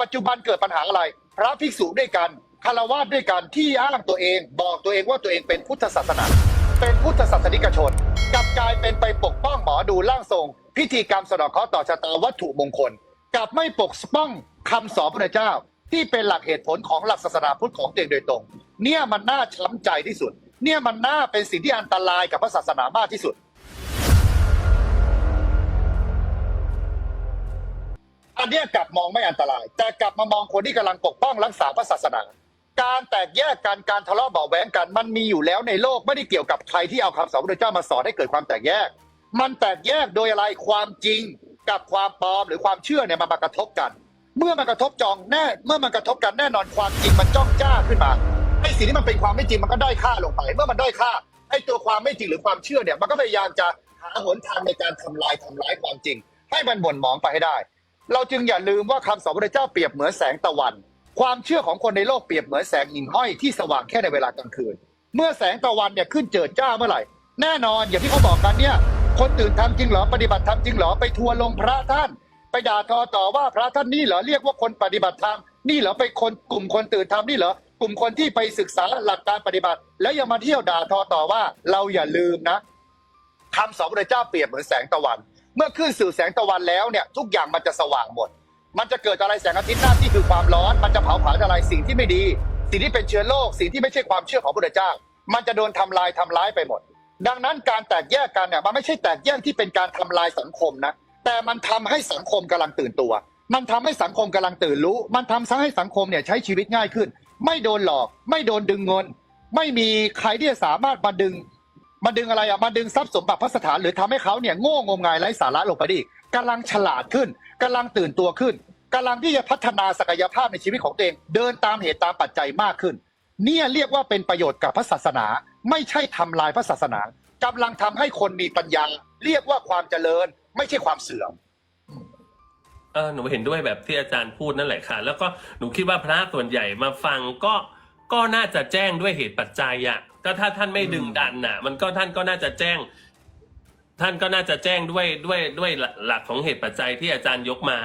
ปัจจุบันเกิดปัญหาอะไร พระภิกษุด้วยกันคารวาสด้วยกันที่อ้างตัวเอง บอกตัวเองว่าตัวเองเป็นพุทธศาสนา เป็นพุทธศาสนิกชนกลับกลายเป็นไปปกป้องหมอดูร่างทรง พิธีกรรมสะเดอกเคราะห์ต่อชะตาวัตถุมงคลกลับไม่ปกป้องคำสอนพระเจ้า ที่เป็นหลักเหตุผลของหลักศาสนาพุทธของตัวเองโดยตรง เนี่ยมันน่าช้ำใจที่สุด เนี่ยมันน่าเป็นสิ่งที่อันตรายกับพระศาสนามากที่สุด อันเนี้ยกลับมองไม่อันตราย แต่กลับมามองคนที่กำลังปกป้องรักษาพระศาสนา การแตกแยกกันการทะเลาะเบาะแว้งกันมันมีอยู่แล้วในโลกไม่ได้เกี่ยวกับใครที่เอาคำสอนพระเจ้ามาสอนให้เกิดความแตกแยก มันแตกแยกโดยอะไรความจริงกับความปลอมหรือความเชื่อเนี่ยมันมากระทบกัน เมื่อมันกระทบจองแน่เมื่อมันกระทบกันแน่นอนความจริงมันจ้องจ้าขึ้นมาไอ้สิ่งที่มันเป็นความไม่จริงมันก็ด้อยค่าลงไป เมื่อมันด้อยค่าไอ้ตัวความไม่จริงหรือความเชื่อเนี่ยมันก็พยายามจะหาหนทางในการทำลายทำร้ายความจริง ให้มันหม่นหมองไปให้ได้ เราจึงอย่าลืมว่าคำสอนพระเจ้าเปรียบเหมือนแสงตะวัน ความเชื่อของคนในโลกเปรียบเหมือนแสงหิ่งห้อยที่สว่างแค่ในเวลากลางคืน เมื่อแสงตะวันเนี่ยขึ้นเจิดจ้าเมื่อไหร่ แน่นอนอย่างที่เขาบอกกันเนี่ยคนตื่นทำจริงเหรอปฏิบัติธรรมจริงเหรอไปทัวร์ลงพระท่าน ไปด่าทอต่อว่าพระท่านนี่เหรอเรียกว่าคนปฏิบัติธรรมนี่เหรอไปคนกลุ่มคนตื่นทำนี่เหรอกลุ่มคนที่ไปศึกษาหลักการปฏิบัติ แล้วยังมาเที่ยวด่าทอต่อว่า เราอย่าลืมนะคำสอนพระเจ้าเปรียบเหมือนแสงตะวัน เมื่อขึ้นสู่อแสงตะวันแล้วเนี่ยทุกอย่างมันจะสว่างหมด มันจะเกิดอะไรแสงอาทิตย์หน้าที่คือความร้อน มันจะเผาผลาญอะไรสิ่งที่ไม่ดี สิ่งที่เป็นเชื้อโรคสิ่งที่ไม่ใช่ความเชื่อของพระเจ้า มันจะโดนทำลายทำร้ายไปหมด ดังนั้นการแตกแยกกันเนี่ยมันไม่ใช่แตกแยกที่เป็นการทำลายสังคมนะแต่มันทำให้สังคมกำลังตื่นตัว มันทำให้สังคมกำลังตื่นรู้ มันทำให้สังคมเนี่ยใช้ชีวิตง่ายขึ้น ไม่โดนหลอก ไม่โดนดึงเงิน ไม่มีใครที่จะสามารถมาดึง มาดึงอะไรอะมาดึงทรัพย์สมบัติพระสถานหรือทำให้เขาเนี่ยโง่งมงายไร้สาระลงไปได้อีกกำลังฉลาดขึ้นกำลังตื่นตัวขึ้นกำลังที่จะพัฒนาศักยภาพในชีวิตของตัวเอง เดินตามเหตุตามปัจจัยมากขึ้น เนี่ยเรียกว่าเป็นประโยชน์กับพระศาสนา ไม่ใช่ทำลายพระศาสนากำลังทำให้คนมีปัญญาเรียกว่าความเจริญ ไม่ใช่ความเสื่อมเออหนูเห็นด้วยแบบที่อาจารย์พูดนั่นแหละค่ะ แล้วก็หนูคิดว่าพระส่วนใหญ่มาฟังก็ก็น่าจะแจ้งด้วยเหตุปัจจัยอะ ก็ถ้าท่านไม่ดึงดันน่ะ มันก็ท่านก็น่าจะแจ้ง ท่านก็น่าจะแจ้งด้วยด้วยด้วยหลักของเหตุปัจจัยที่อาจารย์ยกมา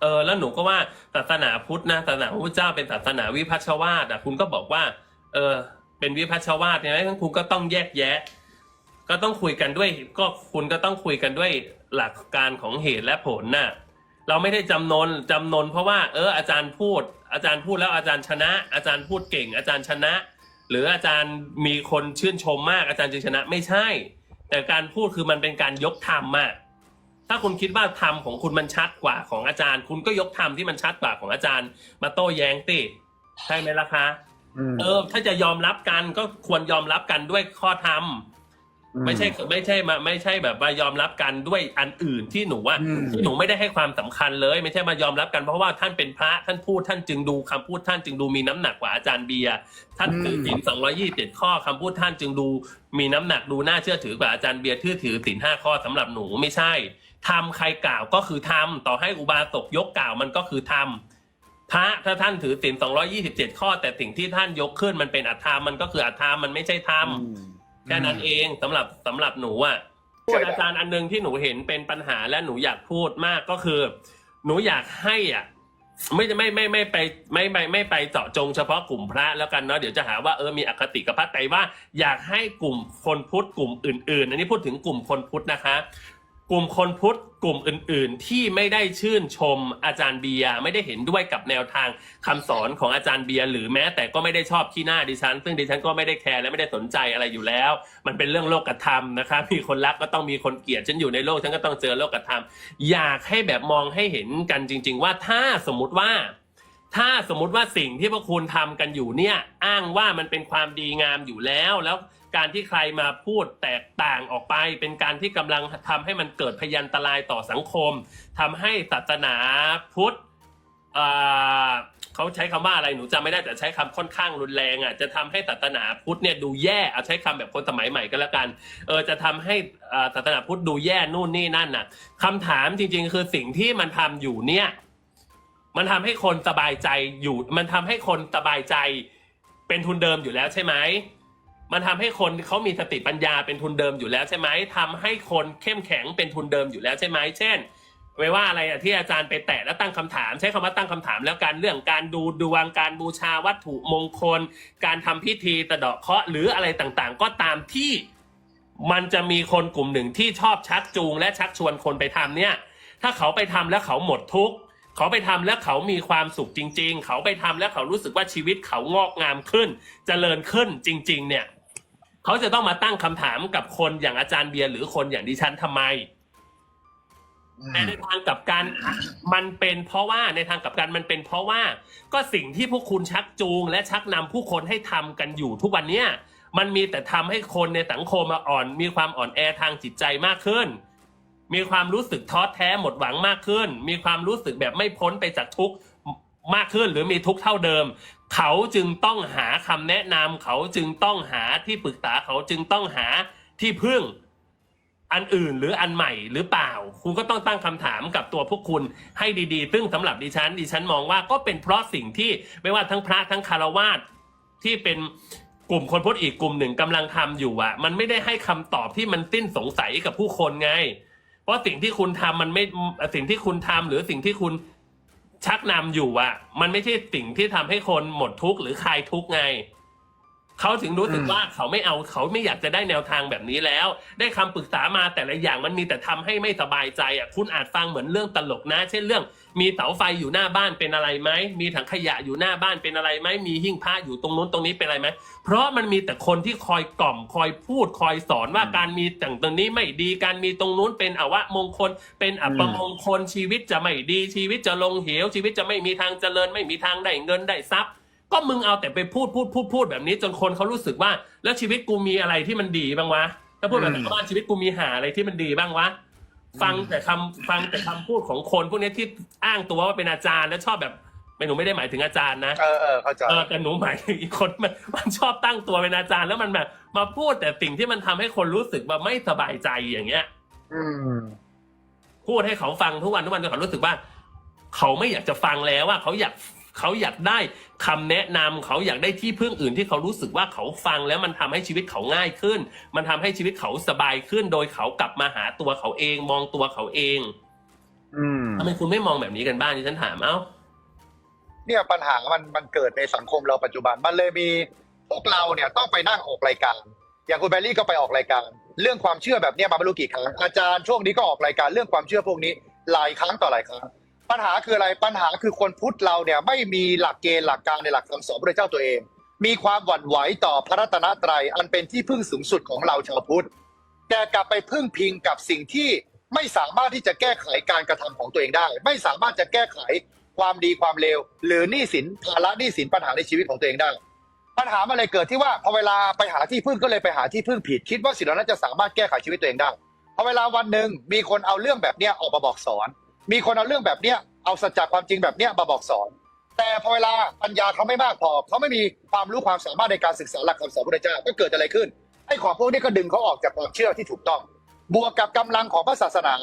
เออ แล้วหนูก็ว่าศาสนาพุทธนะศาสนาพระพุทธเจ้าเป็นศาสนาวิพัชชวาตอะคุณก็บอกว่า เออ เป็นวิพัชชวาตใช่ไหมงั้นคุณก็ต้องแยกแยะ ก็ต้องคุยกันด้วย ก็คุณก็ต้องคุยกันด้วยหลักการของเหตุและผลน่ะเราไม่ได้จำนนจำนนเพราะว่า เอออาจารย์พูด อาจารย์พูดแล้วอาจารย์ชนะ อาจารย์พูดเก่ง อาจารย์ชนะ หรืออาจารย์มีคนชื่นชมมากอาจารย์จึงชนะไม่ใช่ แต่การพูดคือมันเป็นการยกธรรมอะถ้าคุณคิดว่าธรรมของคุณมันชัดกว่าของอาจารย์ คุณก็ยกธรรมที่มันชัดกว่าของอาจารย์ มาโต้แย้งติใช่ไหมล่ะคะเออถ้าจะยอมรับกันก็ควรยอมรับกันด้วยข้อธรรม ไม่ใช่ไม่ใช่มาไม่ใช่แบบมายอมรับกันด้วยอันอื่นที่หนูว่าอืมที่หนูไม่ได้ให้ความสำคัญเลย ไม่ใช่มายอมรับกันเพราะว่าท่านเป็นพระท่านพูดท่านจึงดูคำพูดท่านจึงดูมีน้ำหนักกว่าอาจารย์เบียร์ท่านถือศีลสองร้อยี่สิบเจ็ดข้อคำพูดท่านจึงดูมีน้ำหนักดูน่าเชื่อถือกว่าอาจารย์เบียร์ที่ถือศีลห้าข้อสำหรับหนูไม่ใช่ทำใครกล่าวก็คือทำต่อให้อุบาสกยกกล่าวมันก็คือทำพระถ้าท่านถือศีลสองร้อยี่สิบเจ็ดข้อ แต่สิ่งที่ท่านยกขึ้นมันเป็นอัตธรรมมันก็คืออัตธรรมมันไม่ใช่ธรรม แค่นั้นเองสำหรับสำหรับหนูอะช่ส่ววยนแบบอาจารย์อันหนึงที่หนูเห็นเป็นปัญหาและหนูอยากพูดมากก็คือ หนูอยากให้อะ ไม่ไม่ไม่ไม่ไปไม่ไม่ไม่ไปเจาะจงเฉพาะกลุ่มพระแล้วกันเนาะเดี๋ยวจะหาว่าเออมีอคติกับพระแต่ว่า อยากให้กลุ่มคนพุทธกลุ่มอื่น ๆ อันนี้พูดถึงกลุ่มคนพุทธนะคะ กลุ่มคนพุทธกลุ่มอื่น ๆ ที่ไม่ได้ชื่นชมอาจารย์เบียร์ไม่ได้เห็นด้วยกับแนวทางคำสอนของอาจารย์เบียร์หรือแม้แต่ก็ไม่ได้ชอบขี้หน้าดิฉัน ซึ่งดิฉันก็ไม่ได้แคร์และไม่ได้สนใจอะไรอยู่แล้ว มันเป็นเรื่องโลกธรรมนะคะมีคนรักก็ต้องมีคนเกลียดฉันอยู่ในโลกฉันก็ต้องเจอโลกธรรม อยากให้แบบมองให้เห็นกันจริง ๆ ว่าถ้าสมมติว่าถ้าสมมติว่าสิ่งที่พวกคุณทำกันอยู่เนี่ย อ้างว่ามันเป็นความดีงามอยู่แล้วแล้ว การที่ใครมาพูดแตกต่างออกไป เป็นการที่กำลังทำให้มันเกิดพยันตรายต่อสังคมทำให้ศาสนาพุทธเเขาใช้คำว่าอะไรหนูจำไม่ได้แต่ใช้คำค่อนข้างรุนแรงอะจะทำให้ศาสนาพุทธเนี่ยดูแย่เอาใช้คำแบบคนสมัยใหม่ก็แล้วกันเออจะทำให้ศาสนาพุทธดูแย่นู่นนี่นั่นน่ะคำถามจริง ๆ คือสิ่งที่มันทำอยู่เนี่ยมันทำให้คนสบายใจอยู่ มันทำให้คนสบายใจเป็นทุนเดิมอยู่แล้วใช่ไหม มันทำให้คนเขามีสติปัญญาเป็นทุนเดิมอยู่แล้วใช่ไหมทำให้คนเข้มแข็งเป็นทุนเดิมอยู่แล้วใช่ไหมเช่นไม่ว่าอะไรอะที่อาจารย์ไปแตะแล้วตั้งคำถาม ใช้คำว่าตั้งคำถาม แล้วการเรื่องการดูดวงการบูชาวัตถุมงคล การทำพิธีตะเดาะเคราะห์หรืออะไรต่างๆ ก็ตามที่มันจะมีคนกลุ่มหนึ่งที่ชอบชักจูง และชักชวนคนไปทำเนี่ย ถ้าเขาไปทำแล้วเขาหมดทุกข์เขาไปทำแล้วเขามีความสุขจริง ๆ เขาไปทำแล้วเขารู้สึกว่าชีวิตเขางอกงามขึ้นเจริญขึ้นจริง ๆ เนี่ย เขาจะต้องมาตั้งคำถามกับคนอย่างอาจารย์เบียร์หรือคนอย่างดิฉันทำไม แต่ในทางกลับกันมันเป็นเพราะว่าในทางกลับกันมันเป็นเพราะว่าก็สิ่งที่พวกคุณชักจูง และชักนำผู้คนให้ทำกันอยู่ทุกวันเนี้ยมันมีแต่ทำให้คนในสังคมมาอ่อน มีความอ่อนแอทางจิตใจมากขึ้น มีความรู้สึกท้อแท้หมดหวังมากขึ้น มีความรู้สึกแบบไม่พ้นไปจากทุกข์มากขึ้น หรือมีทุกข์เท่าเดิม เขาจึงต้องหาคำแนะนำเขาจึงต้องหาที่ปรึกษาเขาจึงต้องหาที่พึ่งอันอื่นหรืออันใหม่หรือเปล่า คุณก็ต้องตั้งคำถามกับตัวพวกคุณให้ดีๆ ซึ่งสำหรับดิฉัน ดิฉันมองว่าก็เป็นเพราะสิ่งที่ไม่ว่าทั้งพระทั้งคารวาสที่เป็นกลุ่มคนพุทธอีกกลุ่มหนึ่งกำลังทำอยู่อะมันไม่ได้ให้คำตอบที่มันสิ้นสงสัยกับผู้คนไง เพราะสิ่งที่คุณทำมันไม่สิ่งที่คุณทำหรือสิ่งที่คุณ ชักนำอยู่อะมันไม่ใช่สิ่งที่ทำให้คนหมดทุกข์หรือคลายทุกข์ไง เขาถึงรู้สึกอืมว่าเขาไม่เอาเขาไม่อยากจะได้แนวทางแบบนี้แล้ว ได้คำปรึกษามาแต่ละอย่างมันมีแต่ทำให้ไม่สบายใจอะคุณอาจฟังเหมือนเรื่องตลกนะ เช่นเรื่อง มีเสาไฟอยู่หน้าบ้านเป็นอะไรไหมมีถังขยะอยู่หน้าบ้านเป็นอะไรไหมมีหิ้งพระอยู่ตรงนู้นตรงนี้เป็นอะไรไหมเพราะมันมีแต่คนที่คอยกล่อมคอยพูดคอยสอนว่าการมีต่างตรงนี้ไม่ดีการมีตรงนู้นเป็นอวะมงคล เป็นอัปมงคลชีวิตจะไม่ดีชีวิตจะลงเหวชีวิตจะไม่มีทางเจริญ ไม่มีทางได้เงินได้ทรัพย์ ก็มึงเอาแต่ไปพูดพูดพูดพูดแบบนี้ จนคนเขารู้สึกว่า แล้วชีวิตกูมีอะไรที่มันดีบ้างวะถ้าพูดแบบอืมชาวบ้านชีวิตกูมีหาอะไรที่มันดีบ้างวะฟังแต่คำฟังแต่คำพูดของคนพวกนี้ที่อ้างตัวว่าเป็นอาจารย์แล้วชอบแบบไม่หนูไม่ได้หมายถึงอาจารย์นะเออเออเข้าใจเออแต่หนูหมายถึงอีกคนมันมันชอบตั้งตัวเป็นอาจารย์ แล้วมันแบบมาพูดแต่สิ่งที่มันทำให้คนรู้สึกว่าไม่สบายใจอย่างเงี้ย อืมพูดให้เขาฟังทุกวันทุกวันจนเขารู้สึกว่า เขาไม่อยากจะฟังแล้วว่าเขาอยาก เขาอยากได้คำแนะนำเขาอยากได้ที่พึ่งอื่นที่เขารู้สึกว่าเขาฟังแล้วมันทำให้ชีวิตเขาง่ายขึ้น มันทำให้ชีวิตเขาสบายขึ้น โดยเขากลับมาหาตัวเขาเอง มองตัวเขาเองอืมทำไมคุณไม่มองแบบนี้กันบ้างที่ฉันถามเอ้า เนี่ยปัญหามันมันเกิดในสังคมเราปัจจุบันมันเลยมีพวกเราเนี่ยต้องไปนั่งออกรายการอย่างคุณแบลลี่ก็ไปออกรายการ เรื่องความเชื่อแบบเนี้ยมาไม่รู้กี่ครั้งอาจารย์ช่วงนี้ก็ออกรายการเรื่องความเชื่อพวกนี้หลายครั้งต่อหลายครั้ง ปัญหาคืออะไรปัญหาคือคนพุทธเราเนี่ยไม่มีหลักเกณฑ์หลักการในหลักคำสอนพระเจ้าตัวเอง มีความหวั่นไหวต่อพระรัตนตรัยอันเป็นที่พึ่งสูงสุดของเราชาวพุทธแต่กลับไปพึ่งพิงกับสิ่งที่ไม่สามารถที่จะแก้ไขการกระทำของตัวเองได้ ไม่สามารถจะแก้ไขความดีความเลวหรือหนี้สินภาระหนี้สินปัญหาในชีวิตของตัวเองได้ ปัญหามันเลยเกิดที่ว่าพอเวลาไปหาที่พึ่งก็เลยไปหาที่พึ่งผิด คิดว่าสิ่งเหล่านั้นจะสามารถแก้ไขชีวิตตัวเองได้พอเวลาวันหนึ่งมีคนเอาเรื่องแบบเนี้ยออกมาบอกสอน มีคนเอาเรื่องแบบเนี้ยเอาสัจจะความจริงแบบเนี้ยมาบอกสอน แต่พอเวลาปัญญาเขาไม่มากพอเขาไม่มีความรู้ความสามารถในการศึกษาหลักคำสอนพระเจ้าก็เกิดอะไรขึ้นไอ้ของพวกนี้ก็ดึงเขาออกจากความเชื่อที่ถูกต้อง บวกกับกำลังของพระศาสนา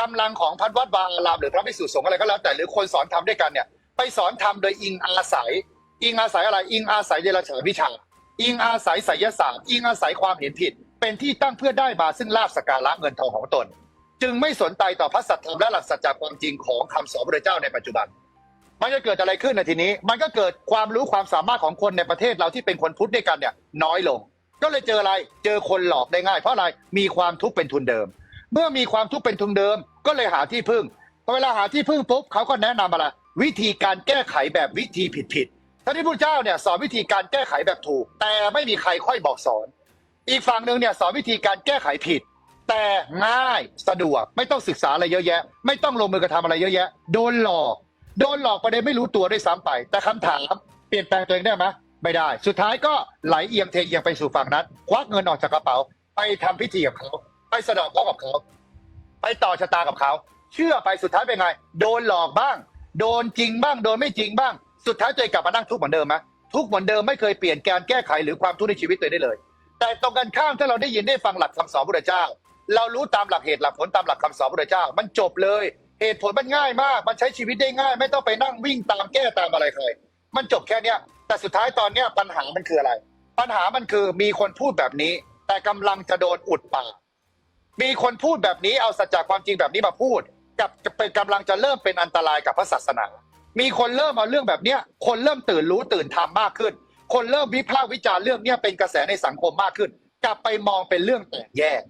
กำลังของพันวัดวาอารามหรือพระภิกษุสงฆ์อะไรก็แล้วแต่หรือคนสอนทำด้วยกันเนี่ยไปสอนทำโดยอิงอาศัย อิงอาศัยอะไรอิงอาศัยเดรัจฉานวิชา อิงอาศัยไสยศาสตร์อิงอาศัยความเห็นผิด เป็นที่ตั้งเพื่อได้มาซึ่งลาภสกการะเงินทองของตน จึงไม่สนใจต่อพระสัทธรรมและหลักสัจจะความจริงของคำสอนพระเจ้าในปัจจุบัน มันจะเกิดอะไรขึ้นในทีนี้ มันก็เกิดความรู้ความสามารถของคนในประเทศเราที่เป็นคนพุทธด้วยกันเนี่ย น้อยลง ก็เลยเจออะไรเจอคนหลอกได้ง่าย เพราะอะไรมีความทุกข์เป็นทุนเดิม เมื่อมีความทุกข์เป็นทุนเดิม ก็เลยหาที่พึ่งพอเวลาหาที่พึ่งปุ๊บเขาก็แนะนำอะไรวิธีการแก้ไขแบบวิธีผิดผิดๆท่านที่พุทธเจ้าเนี่ยสอนวิธีการแก้ไขแบบถูก แต่ไม่มีใครค่อยบอกสอน อีกฝั่งหนึ่งเนี่ยสอนวิธีการแก้ไขผิด แต่ง่ายสะดวกไม่ต้องศึกษาอะไรเยอะแยะ ไม่ต้องลงมือกระทำอะไรเยอะแยะ โดนหลอก โดนหลอกประเด็นไม่รู้ตัวด้วยซ้ำไป แต่คำถามเปลี่ยนแปลงตัวเองได้ไหมไม่ได้ สุดท้ายก็ไหลเอียงเทเอียงไปสู่ฝั่งนั้น ควักเงินออกจากกระเป๋า ไปทำพิธีกับเขาไปสะเดอกเคราะห์กับเขา ไปต่อชะตากับเขา เชื่อไปสุดท้ายเป็นไง โดนหลอกบ้าง โดนจริงบ้าง โดนไม่จริงบ้าง สุดท้ายตัวเองกลับมานั่งทุกข์เหมือนเดิมไหมทุกข์เหมือนเดิมไม่เคยเปลี่ยนการแก้ไขหรือความทุกข์ในชีวิตตัวเองได้เลย แต่ตรงกันข้ามถ้าเราได้ยินได้ฟังหลักคำสอนพระเจ้า เรารู้ตามหลักเหตุหลักผลตามหลักคำสอนพระเจ้า มันจบเลย เหตุผลมันง่ายมาก มันใช้ชีวิตได้ง่าย ไม่ต้องไปนั่งวิ่งตามแก้ตามอะไรใครมันจบแค่เนี้ยแต่สุดท้ายตอนเนี้ยปัญหามันคืออะไร ปัญหามันคือมีคนพูดแบบนี้ แต่กำลังจะโดนอุดปากมีคนพูดแบบนี้เอาสัจจะความจริงแบบนี้มาพูด กับจะเป็นกำลังจะเริ่มเป็นอันตรายกับพระศาสนา มีคนเริ่มเอาเรื่องแบบเนี้ยคนเริ่มตื่นรู้ตื่นทำมากขึ้น คนเริ่มวิพากษ์วิจารณ์เรื่องเนี้ยเป็นกระแสในสังคมมากขึ้น กลับไปมองเป็นเรื่องแตกแยก